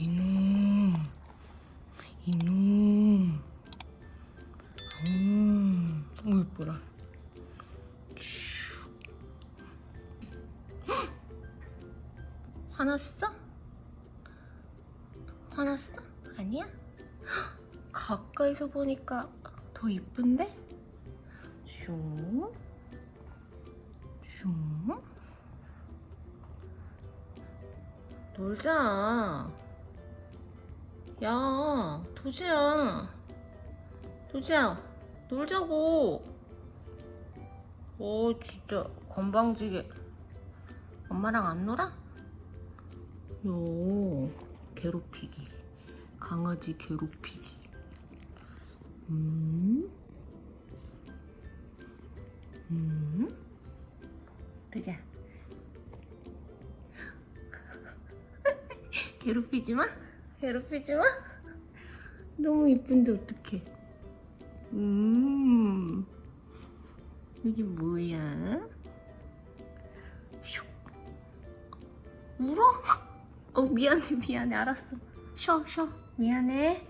이놈, 이놈. 음, 너무 예뻐라. 화났어? 화났어? 아니야? 헉! 가까이서 보니까 더 이쁜데? 슝, 슝. 놀자. 야, 도지야. 도지야, 놀자고. 오, 진짜 건방지게. 엄마랑 안 놀아? 요, 괴롭히기. 강아지 괴롭히기. 음? 음? 도지야. 괴롭히지 마. 괴롭히지 마. 너무 이쁜데 어떡해. 음. 이게 뭐야? 슉. 울어? 어 미안해 미안해 알았어. 쉬어 쉬어 미안해.